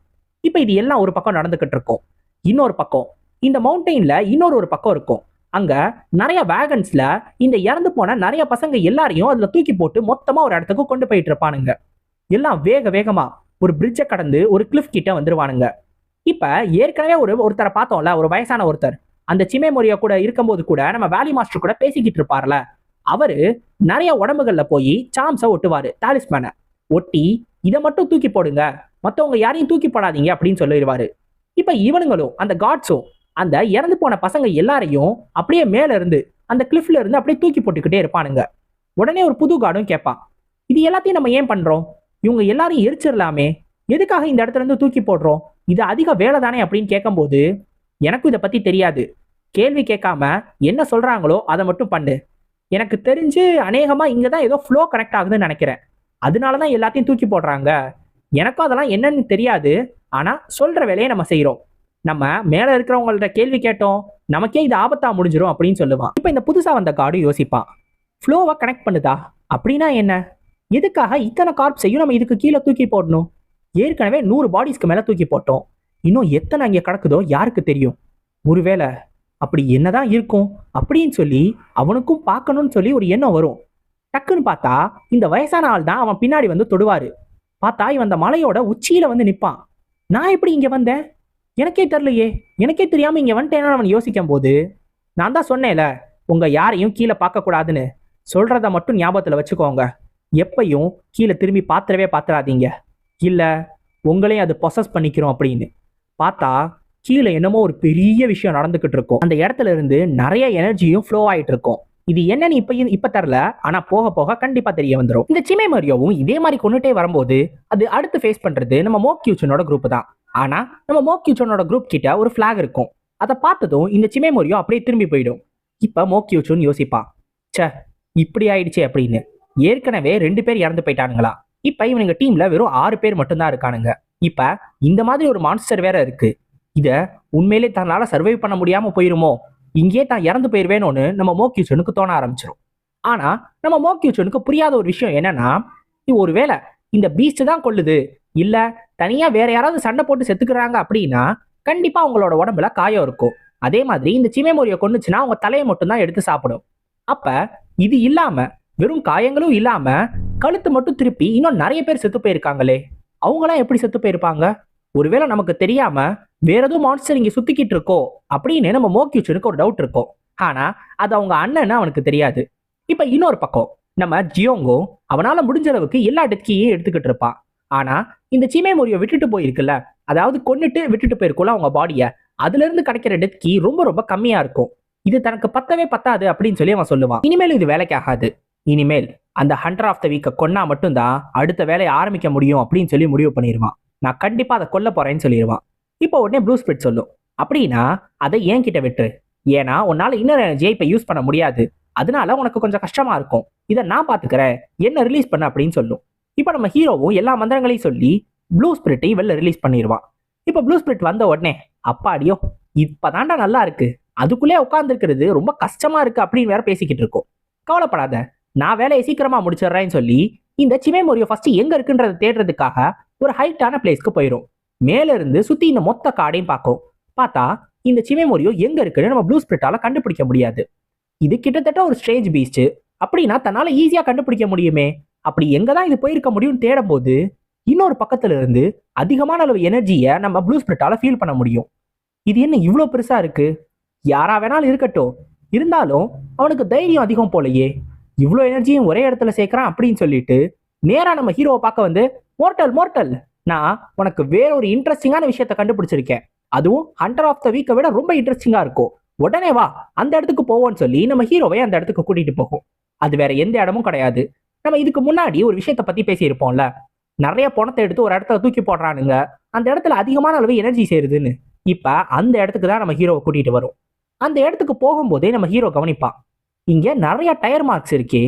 Speaker 1: இப்போ இது எல்லாம் ஒரு பக்கம் நடந்துக்கிட்டு இருக்கும். இன்னொரு பக்கம். இந்த மவுண்டெயினில் இன்னொரு ஒரு பக்கம் இருக்கும். அங்கே நிறைய வேகன்ஸில் இந்த இறந்து போன நிறைய பசங்க எல்லாரையும் அதில் தூக்கி போட்டு மொத்தமாக ஒரு இடத்துக்கு கொண்டு போயிட்டு இருப்பானுங்க. எல்லாம் வேக வேகமாக ஒரு பிரிட்ஜை கடந்து ஒரு கிளிஃப் கிட்ட வந்துருவானுங்க. இப்போ ஏற்கனவே ஒரு ஒருத்தரை பார்த்தோம்ல ஒரு வயசான ஒருத்தர். அந்த சிமே மொழியை கூட இருக்கும்போது கூட நம்ம வேலி மாஸ்டர் கூட பேசிக்கிட்டு இருப்பார்ல. அவரு நிறைய உடம்புகள்ல போய் சாம்ஸை ஒட்டுவாரு டாலிஸ்மேனை ஒட்டி இதை மட்டும் தூக்கி போடுங்க. மத்தவங்க யாரையும் தூக்கி போடாதீங்க அப்படின்னு சொல்லிடுவாரு. இப்ப இவனுங்களும் அந்த காட்ஸும் அந்த இறந்து போன பசங்க எல்லாரையும் அப்படியே மேல இருந்து அந்த கிளிஃப்ல இருந்து அப்படியே தூக்கி போட்டுக்கிட்டே இருப்பானுங்க. உடனே ஒரு புது கார்டும் கேட்பான். இது எல்லாத்தையும் நம்ம ஏன் பண்றோம்? இவங்க எல்லாரையும் எரிச்சிடலாமே. எதுக்காக இந்த இடத்துல இருந்து தூக்கி போடுறோம்? இது அதிக வேலை தானே அப்படின்னு கேட்கும்போது எனக்கும் இதை பத்தி தெரியாது. கேள்வி கேட்காம என்ன சொல்றாங்களோ அதை மட்டும் பண்ணு. எனக்கு தெரிஞ்சு அநேகமாக இங்கே தான் ஏதோ ஃப்ளோ கனெக்ட் ஆகுதுன்னு நினைக்கிறேன். அதனால தான் எல்லாத்தையும் தூக்கி போடுறாங்க. எனக்கும் அதெல்லாம் என்னன்னு தெரியாது. ஆனால் சொல்கிற வேலையை நம்ம செய்கிறோம் நம்ம மேலே இருக்கிறவங்கள்ட்ட கேள்வி கேட்டோம். நமக்கே இது ஆபத்தா முடிஞ்சிடும் அப்படின்னு சொல்லுவான். இப்போ இந்த புதுசாக வந்த கார்டு யோசிப்பான். ஃப்ளோவை கனெக்ட் பண்ணுதா? அப்படின்னா என்ன? எதுக்காக இத்தனை கார்ப்ஸையும் நம்ம இதுக்கு கீழே தூக்கி போடணும். ஏற்கனவே நூறு பாடிஸ்க்கு மேலே தூக்கி போட்டோம். இன்னும் எத்தனை அங்கே கிடக்குதோ யாருக்கு தெரியும்? ஒருவேளை அப்படி என்னதான் இருக்கும் அப்படின்னு சொல்லி அவனுக்கும் பார்க்கணும்னு சொல்லி ஒரு எண்ணம் வரும். டக்குன்னு பார்த்தா இந்த வயசான ஆள் தான் அவன் பின்னாடி வந்து தொடுவாரு. பார்த்தா இவன் அந்த மலையோட உச்சியில வந்து நிற்பான் நான் எப்படி இங்க வந்தேன்? எனக்கே தெரிலையே எனக்கே தெரியாம இங்க வந்துட்டேன்னு அவன் யோசிக்கும் போது நான் தான் சொன்னேன்ல உங்க யாரையும் கீழே பார்க்க கூடாதுன்னு சொல்றத மட்டும் ஞாபகத்துல வச்சுக்கோங்க. எப்பையும் கீழே திரும்பி பாத்திரவே பாத்திராதீங்க இல்ல உங்களையும் அது பொசஸ் பண்ணிக்கிறோம் அப்படின்னு. பார்த்தா கீழே என்னமோ ஒரு பெரிய விஷயம் நடந்துகிட்டு இருக்கும் அந்த இடத்துல இருந்து நிறைய எனர்ஜியும் ஃப்ளோ ஆயிட்டு இருக்கும் இது என்னன்னு இப்ப இப்ப தரல ஆனா போக போக கண்டிப்பா தெரிய வந்துடும் இந்த சிமை மரியோவும் இதே மாதிரி கொண்டுட்டே வரும்போது அது அடுத்து ஃபேஸ் பண்றது நம்ம மோக்யூச்சனோட குரூப் தான். ஆனா நம்ம மோக்யூச்சனோட குரூப் கிட்ட ஒரு ஃபிளாக் இருக்கும். அதை பார்த்ததும் இந்த சிமை மரியோ அப்படியே திரும்பி போயிடும். இப்ப மோக்யூச்சுன்னு யோசிப்பான் ச்சே இப்படி ஆயிடுச்சே அப்படின்னு. ஏற்கனவே ரெண்டு பேர் இறந்து போயிட்டானுங்களா? இப்ப இவனுங்க டீம்ல வெறும் ஆறு பேர் மட்டும்தான் இருக்கானுங்க. இப்ப இந்த மாதிரி ஒரு மான்ஸ்டர் வேற இருக்கு. இதை உண்மையிலே தன்னால் சர்வைவ் பண்ண முடியாமல் போயிருமோ? இங்கே தான் இறந்து போயிருவேணும்னு நம்ம மோக்யூச்சனுக்கு தோண ஆரம்பிச்சிடும் ஆனால் நம்ம மோக்யூச்சனுக்கு புரியாத ஒரு விஷயம் என்னன்னா இது ஒருவேளை இந்த பீஸ்ட் தான் கொள்ளுது இல்லை தனியாக வேற யாராவது சண்டை போட்டு செத்துக்கிறாங்க அப்படின்னா கண்டிப்பாக அவங்களோட உடம்புல காயம் இருக்கும். அதே மாதிரி இந்த சிமைமொழியை கொண்டுச்சுன்னா அவங்க தலையை மட்டும்தான் எடுத்து சாப்பிடும். அப்போ இது இல்லாமல் வெறும் காயங்களும் இல்லாமல் கழுத்து மட்டும் திருப்பி இன்னும் நிறைய பேர் செத்து போயிருக்காங்களே. அவங்களாம் எப்படி செத்து போயிருப்பாங்க? ஒருவேளை நமக்கு தெரியாம வேற எதுவும் மான்ஸ்டர் இங்க சுத்திக்கிட்டு இருக்கோ அப்படின்னு நம்ம மோக்யூச்சனுக்கு ஒரு டவுட் இருக்கும். ஆனா அது அவங்க அண்ணன்னு அவனுக்கு தெரியாது. இப்ப இன்னொரு பக்கம் நம்ம ஜியோங்கோ அவனால முடிஞ்ச அளவுக்கு எல்லா டெத்கியையும் எடுத்துக்கிட்டு இருப்பான் ஆனா இந்த சீமை முறியை விட்டுட்டு போயிருக்குல்ல அதாவது கொண்டுட்டு விட்டுட்டு போயிருக்கும்ல அவங்க பாடிய அதுல இருந்து கிடைக்கிற டெத் கீ ரொம்ப ரொம்ப கம்மியா இருக்கும். இது தனக்கு பத்தவே பத்தாது அப்படின்னு சொல்லி அவன் சொல்லுவான். இனிமேல் இது வேலைக்கு ஆகாது. இனிமேல் அந்த ஹண்டர் ஆஃப் த வீக்கை கொன்னா மட்டும்தான் அடுத்த வேலையை ஆரம்பிக்க முடியும் அப்படின்னு சொல்லி முடிவு பண்ணிடுவான் நான் கண்டிப்பாக அதை கொல்ல போகிறேன்னு சொல்லிடுவான். இப்போ உடனே ப்ளூ ஸ்பிரிட் சொல்லும். அப்படின்னா அதை ஏன் கிட்ட விட்டுரு. ஏன்னா உன்னால் இன்னர் எனர்ஜியை இப்போ யூஸ் பண்ண முடியாது. அதனால உனக்கு கொஞ்சம் கஷ்டமாக இருக்கும். இதை நான் பார்த்துக்கிறேன் என்ன ரிலீஸ் பண்ண? அப்படின்னு சொல்லும். இப்போ நம்ம ஹீரோவும் எல்லா மந்திரங்களையும் சொல்லி ப்ளூ ஸ்பிரிட்டை வெளில ரிலீஸ் பண்ணிடுவான். இப்போ ப்ளூ ஸ்பிரிட் வந்த உடனே அப்பாடியோ இப்பதான்டா நல்லா இருக்கு. அதுக்குள்ளே உட்காந்துருக்கிறது ரொம்ப கஷ்டமாக இருக்கு அப்படின்னு வேற பேசிக்கிட்டு இருக்கோம். கவலைப்படாத. நான் வேலையை சீக்கிரமாக முடிச்சிடுறேன்னு சொல்லி இந்த சிமே மொழியோ ஃபஸ்ட்டு எங்கே இருக்குன்றதை தேடுறதுக்காக ஒரு ஹைட்டான பிளேஸ்க்கு போயிடும் மேல இருந்து சுத்தி இந்த மொத்த காடையும் பார்க்கும். பார்த்தா இந்த சிமே எங்கே எங்க இருக்குன்னு நம்ம ப்ளூ ஸ்பிரிட்டால கண்டுபிடிக்க முடியாது. இது கிட்டத்தட்ட ஒரு ஸ்ட்ரேஞ்ச் பீஸ்ட் அப்படின்னா தன்னால ஈஸியா கண்டுபிடிக்க முடியுமே. அப்படி எங்கே தான் இது போயிருக்க முடியும்னு தேடும் போது இன்னொரு பக்கத்துல இருந்து அதிகமான அளவு எனர்ஜியை நம்ம ப்ளூ ஸ்பிரிட்டால ஃபீல் பண்ண முடியும். இது என்ன இவ்வளோ பெருசா இருக்கு? யாரா வேணாலும் இருக்கட்டும். இருந்தாலும் அவனுக்கு தைரியம் அதிகம் போலயே இவ்வளோ எனர்ஜியும் ஒரே இடத்துல சேர்க்குறான் அப்படின்னு சொல்லிட்டு நேராக நம்ம ஹீரோவை பார்க்க வந்து மோர்டல் மோர்டல் நான் உனக்கு வேற ஒரு இன்ட்ரெஸ்டிங்கான விஷயத்த கண்டுபிடிச்சிருக்கேன். அதுவும் ஹண்டர் ஆஃப் த வீக்கை விட ரொம்ப இன்ட்ரெஸ்டிங்கா இருக்கும். உடனே வா அந்த இடத்துக்கு போவோம்னு சொல்லி நம்ம ஹீரோவை அந்த இடத்துக்கு கூட்டிட்டு போகும். அது வேற எந்த இடமும் கிடையாது. நம்ம இதுக்கு முன்னாடி ஒரு விஷயத்த பத்தி பேசியிருப்போம்ல. நிறைய பணத்தை எடுத்து ஒரு இடத்துல தூக்கி போடுறானுங்க. அந்த இடத்துல அதிகமான அளவு எனர்ஜி சேருதுன்னு. இப்ப அந்த இடத்துக்கு தான் நம்ம ஹீரோவை கூட்டிட்டு வரும். அந்த இடத்துக்கு போகும்போதே நம்ம ஹீரோ கவனிப்பான். இங்க நிறைய டயர் மார்க்ஸ் இருக்கே.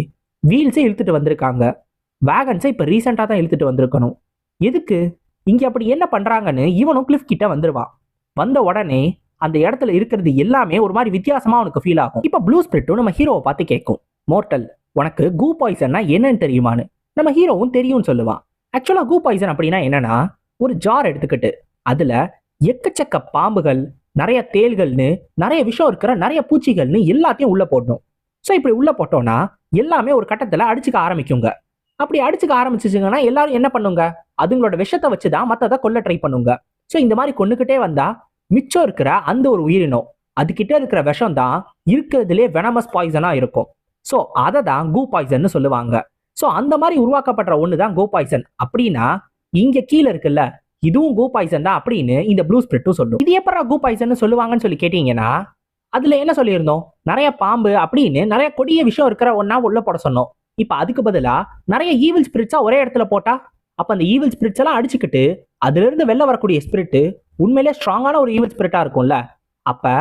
Speaker 1: வீல்ஸே இழுத்துட்டு வந்திருக்காங்க. வேகன்ஸை இப்போ ரீசெண்டாக தான் இழுத்துட்டு வந்திருக்கணும். எதுக்கு? இங்கே அப்படி என்ன பண்ணுறாங்கன்னு இவனும் கிளிஃப் கிட்ட வந்துடுவான் வந்த உடனே அந்த இடத்துல இருக்கிறது எல்லாமே ஒரு மாதிரி வித்தியாசமாக அவனுக்கு ஃபீல் ஆகும். இப்போ ப்ளூ ஸ்பிரிட்டும் நம்ம ஹீரோவை பார்த்து கேட்கும். மோர்டல் உனக்கு கூ பாய்சன்னா என்னன்னு தெரியுமான்னு? நம்ம ஹீரோவும் தெரியும்னு சொல்லுவான். ஆக்சுவலாக கூ பாய்சன் அப்படின்னா என்னன்னா ஒரு ஜார் எடுத்துக்கிட்டு அதில் எக்கச்சக்க பாம்புகள் நிறைய தேள்கள்னு நிறைய விஷம் இருக்கிற நிறைய பூச்சிகள்னு எல்லாத்தையும் உள்ளே போடணும். ஸோ இப்படி உள்ளே போட்டோம்னா எல்லாமே ஒரு கட்டத்தில் அடிச்சுக்க ஆரம்பிக்குங்க. அப்படி அடிச்சுக்க ஆரம்பிச்சிச்சுங்கன்னா எல்லாரும் என்ன பண்ணுங்க? அதுங்களோட விஷத்தை வச்சு தான் மற்றதை கொல்ல ட்ரை பண்ணுங்க. ஸோ இந்த மாதிரி கொண்டுகிட்டே வந்தா மிச்சம் இருக்கிற அந்த ஒரு உயிரினம் அதுக்கிட்ட இருக்கிற விஷம் தான் இருக்கிறதுலே வெனமஸ் பாய்சனா இருக்கும். ஸோ அதை தான் கூ பாய்சன் சொல்லுவாங்க. ஸோ அந்த மாதிரி உருவாக்கப்படுற ஒன்று தான் கோ பாய்சன் அப்படின்னா இங்க கீழே இருக்குல்ல இதுவும் கூ பாய்சன் தான் அப்படின்னு இந்த ப்ளூ ஸ்பிரிட்டும் சொல்லும். இது எப்படா கூ பாய்சன் சொல்லுவாங்கன்னு சொல்லி கேட்டீங்கன்னா அதுல என்ன சொல்லியிருந்தோம்? நிறைய பாம்பு அப்படின்னு நிறைய கொடிய விஷயம் இருக்கிற ஒன்னா உள்ள போட சொன்னோம். இப்ப அதுக்கு பதிலா நிறைய ஈவில் ஸ்பிரிட்ஸா ஒரே இடத்துல போட்டா அப்ப அந்த ஈவில் ஸ்பிரிட்ஸ் எல்லாம் அடிச்சுக்கிட்டு அதுல இருந்து வெளில வரக்கூடிய ஸ்பிரிட் உண்மையிலே ஸ்ட்ராங்கான ஒரு ஈவில் ஸ்பிரிட்டா இருக்கும்ல. அப்ப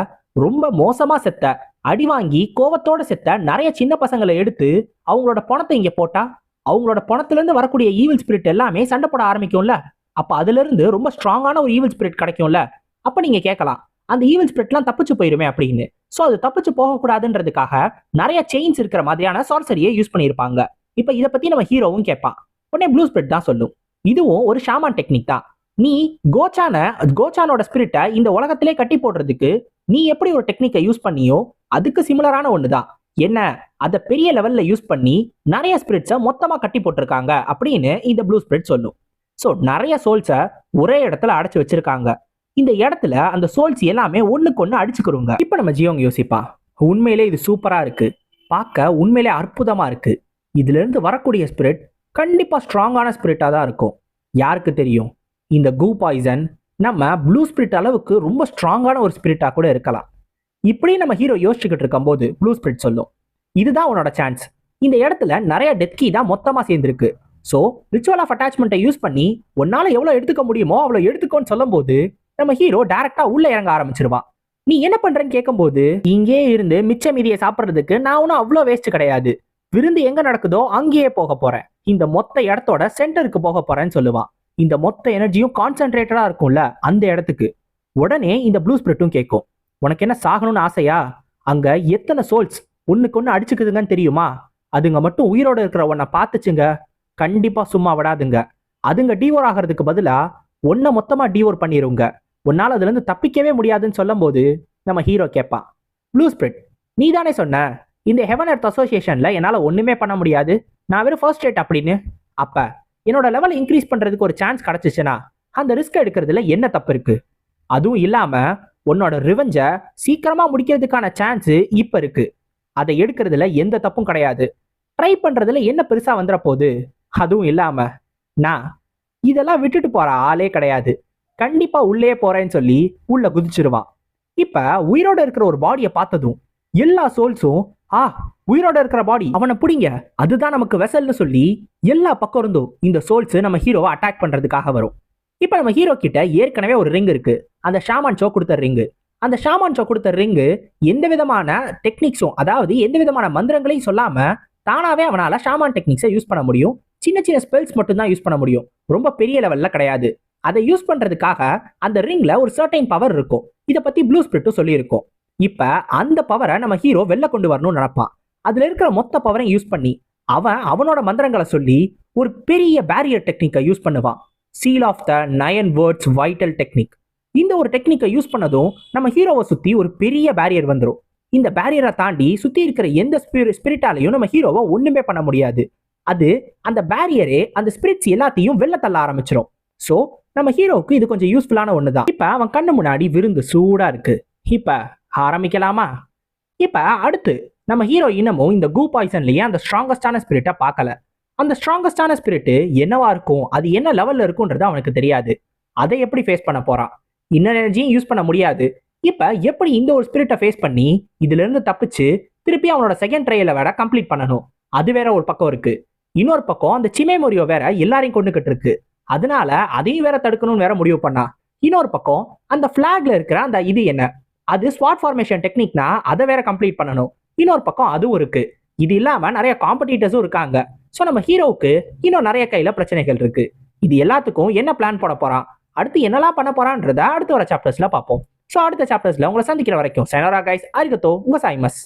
Speaker 1: ரொம்ப மோசமா செத்த அடி வாங்கி கோவத்தோட செத்த நிறைய சின்ன பசங்களை எடுத்து அவங்களோட பணத்தை இங்க போட்டா அவங்களோட பணத்துல இருந்து வரக்கூடிய ஈவில் ஸ்பிரிட் எல்லாமே சண்டை போட ஆரம்பிக்கும்ல. அப்ப அதுல இருந்து ரொம்ப ஸ்ட்ராங்கான ஒரு ஈவில் ஸ்பிரிட் கிடைக்கும்ல. அப்ப நீங்க கேட்கலாம் அந்த ஈவில் ஸ்பிரிட்லாம் தப்பிச்சு போயிருமே அப்படின்னு. ஸோ அது தப்பிச்சு போகக்கூடாதுன்றதுக்காக நிறைய செயின்ஸ் இருக்கிற மாதிரியான சார்சரியை யூஸ் பண்ணியிருப்பாங்க. இப்போ இதை பத்தி நம்ம ஹீரோவும் கேட்பான். உடனே ப்ளூ ஸ்பிரிட் தான் சொல்லும். இதுவும் ஒரு ஷாமான் டெக்னிக் தான். நீ கோச்சான கோச்சானோட ஸ்பிரிட்டை இந்த உலகத்திலே கட்டி போடுறதுக்கு நீ எப்படி ஒரு டெக்னிக்கை யூஸ் பண்ணியோ அதுக்கு சிமிலரான ஒன்று தான். என்ன? அதை பெரிய லெவல்ல யூஸ் பண்ணி நிறைய ஸ்பிரிட்ஸை மொத்தமாக கட்டி போட்டிருக்காங்க அப்படின்னு இந்த ப்ளூ ஸ்பிரிட் சொல்லும். ஸோ நிறைய சோல்ஸை ஒரே இடத்துல அடைச்சி வச்சிருக்காங்க. இந்த இடத்துல அந்த சோல்ஸ் எல்லாமே ஒன்றுக்கு ஒன்று அடிச்சுக்கிறோங்க இப்போ நம்ம ஜியோங்க யோசிப்பா. உண்மையிலே இது சூப்பராக இருக்குது பார்க்க உண்மையிலே அற்புதமாக இருக்குது இதுலேருந்து வரக்கூடிய ஸ்பிரிட் கண்டிப்பாக ஸ்ட்ராங்கான ஸ்பிரிட்டாக தான் இருக்கும். யாருக்கு தெரியும்? இந்த கூ பாய்சன் நம்ம ப்ளூ ஸ்பிரிட் அளவுக்கு ரொம்ப ஸ்ட்ராங்கான ஒரு ஸ்பிரிட்டாக கூட இருக்கலாம். இப்படி நம்ம ஹீரோ யோசிச்சுக்கிட்டு இருக்கும்போது ப்ளூ ஸ்பிரிட் சொல்லும். இதுதான் உன்னோட சான்ஸ் இந்த இடத்துல நிறைய டெத் கீ தான் மொத்தமாக சேர்ந்துருக்கு. ஸோ ரிச்சுவல் ஆஃப் அட்டாச்மெண்ட்டை யூஸ் பண்ணி உன்னால் எவ்வளோ எடுத்துக்க முடியுமோ அவ்வளோ எடுத்துக்கோன்னு சொல்லும்போது நம்ம ஹீரோ டைரக்டா உள்ள இறங்க ஆரம்பிச்சிருவான். நீ என்ன பண்றேன்னு கேட்கும்போது இங்கே இருந்து மிச்ச மீதியை சாப்பிட்றதுக்கு நான் ஒன்றும் அவ்வளோ வேஸ்ட் கிடையாது. விருந்து எங்க நடக்குதோ அங்கேயே போக போறேன். இந்த மொத்த இடத்தோட சென்டருக்கு போக போறேன்னு சொல்லுவான். இந்த மொத்த எனர்ஜியும் கான்சென்ட்ரேட்டடா இருக்கும்ல அந்த இடத்துக்கு. உடனே இந்த ப்ளூ ஸ்பிரிட்டும் கேட்கும் உனக்கு என்ன சாகணும்னு ஆசையா? அங்க எத்தனை சோல்ஸ் ஒன்னுக்கு ஒன்று அடிச்சுக்குதுங்கன்னு தெரியுமா? அதுங்க மட்டும் உயிரோட இருக்கிற உன்னை பார்த்துச்சுங்க. கண்டிப்பா சும்மா விடாதுங்க. அதுங்க டீவோர் ஆகிறதுக்கு பதிலா ஒன்ன மொத்தமா டீவோர் பண்ணிருங்க. உன்னால் அதுலேருந்து தப்பிக்கவே முடியாதுன்னு சொல்லும்போது நம்ம ஹீரோ கேட்பான் ப்ளூ ஸ்பிரிட் நீ தானே சொன்ன இந்த ஹெவன் எர்த் அசோசியேஷனில் என்னால் ஒன்றுமே பண்ண முடியாது. நான் வெறும் ஃபர்ஸ்ட் ரேட் அப்படின்னு. அப்போ என்னோட லெவல் இன்க்ரீஸ் பண்ணுறதுக்கு ஒரு சான்ஸ் கிடச்சிச்சுன்னா அந்த ரிஸ்க் எடுக்கிறதுல என்ன தப்பு இருக்குது அதுவும் இல்லாமல் உன்னோட ரிவெஞ்சை சீக்கிரமாக முடிக்கிறதுக்கான சான்ஸ் இப்போ இருக்குது அதை எடுக்கிறதுல எந்த தப்பும் கிடையாது. ட்ரை பண்ணுறதுல என்ன பெருசாக வந்துட போகுது அதுவும் இல்லாமல் நான் இதெல்லாம் விட்டுட்டு போகிற ஆளே கிடையாது. கண்டிப்பா உள்ளே போறேன்னு சொல்லி உள்ள குதிச்சிருவான். இப்ப உயிரோட இருக்கிற ஒரு பாடியை பார்த்ததும் எல்லா சோல்ஸும் ஆ உயிரோட இருக்கிற பாடி அவனை பிடிங்க. அதுதான் நமக்கு வெசல்னு சொல்லி எல்லா பக்கம் இருந்தும் இந்த சோல்ஸ் நம்ம ஹீரோவை அட்டாக் பண்றதுக்காக வரும். இப்ப நம்ம ஹீரோ கிட்ட ஏற்கனவே ஒரு ரிங் இருக்கு. அந்த ஷாமான் சோ கொடுத்த ரிங்கு அந்த ஷாமான் சோ கொடுத்த ரிங்கு எந்த விதமான டெக்னிக்ஸும் அதாவது எந்த விதமான மந்திரங்களையும் சொல்லாம தானாவே அவனால ஷாமான் டெக்னிக்ஸை யூஸ் பண்ண முடியும். சின்ன சின்ன ஸ்பெல்ஸ் மட்டும்தான் யூஸ் பண்ண முடியும். ரொம்ப பெரிய லெவல்ல கிடையாது. அதை யூஸ் பண்றதுக்காக அந்த ரிங்ல ஒரு சர்டைன் பவர் இருக்கும். இதை பத்தி ப்ளூ ஸ்பிரிட்டும் சொல்லியிருக்கோம். இப்ப அந்த பவரை நம்ம ஹீரோ வெளில கொண்டு வரணும்னு நினைப்பான். அதுல இருக்கிற மொத்த பவரையும் யூஸ் பண்ணி அவன் அவனோட மந்திரங்களை சொல்லி ஒரு பெரிய பேரியர் டெக்னிக்கை யூஸ் பண்ணுவான். Seal of the nine words vital technique இந்த ஒரு டெக்னிக்கை யூஸ் பண்ணதும் நம்ம ஹீரோவை சுத்தி ஒரு பெரிய பேரியர் வந்துடும் இந்த பேரியரை தாண்டி சுத்தி இருக்கிற எந்த ஸ்பிரிட்டாலையும் நம்ம ஹீரோவை ஒண்ணுமே பண்ண முடியாது. அது அந்த பேரியரே அந்த ஸ்பிரிட்ஸ் எல்லாத்தையும் வெளில தள்ள ஆரம்பிச்சிடும் ஸோ நம்ம ஹீரோவுக்கு இது கொஞ்சம் யூஸ்ஃபுல்லான ஒன்று தான் இப்போ அவன் கண்ணு முன்னாடி விருந்து சூடாக இருக்கு. இப்போ ஆரம்பிக்கலாமா? இப்போ அடுத்து நம்ம ஹீரோ இன்னமும் இந்த கூ பாய்சன்லேயே அந்த ஸ்ட்ராங்கஸ்டான ஸ்பிரிட்டை பார்க்கல. அந்த ஸ்ட்ராங்கஸ்டான ஸ்பிரிட்டு என்னவா இருக்கும்? அது என்ன லெவல்ல இருக்குன்றது அவனுக்கு தெரியாது. அதை எப்படி ஃபேஸ் பண்ண போறான்? இன்னர் எனர்ஜியும் யூஸ் பண்ண முடியாது. இப்போ எப்படி இந்த ஒரு ஸ்பிரிட்டை ஃபேஸ் பண்ணி இதுல இருந்து தப்பிச்சு திருப்பி அவனோட செகண்ட் ட்ரையலை வேற கம்ப்ளீட் பண்ணணும்? அது வேற ஒரு பக்கம் இருக்கு. இன்னொரு பக்கம் அந்த சிமே மொரியோ வேற எல்லாரையும் கொண்டுகிட்டு இருக்கு. அதனால அதையும் வேற தடுக்கணும்னு வேற முடிவு பண்ணா. இன்னொரு பக்கம் அந்த பிளாக்ல இருக்கிற அந்த இது என்ன? அது ஸ்வாட் ஃபார்மேஷன் டெக்னிக்னா அதை வேற கம்ப்ளீட் பண்ணணும். இன்னொரு பக்கம் அதுவும் இருக்கு. இது இல்லாம நிறைய காம்படிட்டர்ஸும் இருக்காங்க. ஸோ நம்ம ஹீரோவுக்கு இன்னும் நிறைய கையில பிரச்சனைகள் இருக்கு. இது எல்லாத்துக்கும் என்ன பிளான் போட போறான்? அடுத்து என்னெல்லாம் பண்ண போறான்றத அடுத்து வர சாப்டர்ஸ்ல பார்ப்போம். ஸோ அடுத்த சாப்டர்ஸ்ல உங்களை சந்திக்கிற வரைக்கும் செனரா கைஸ் அரிகத்தோ உங்க சாய்மஸ்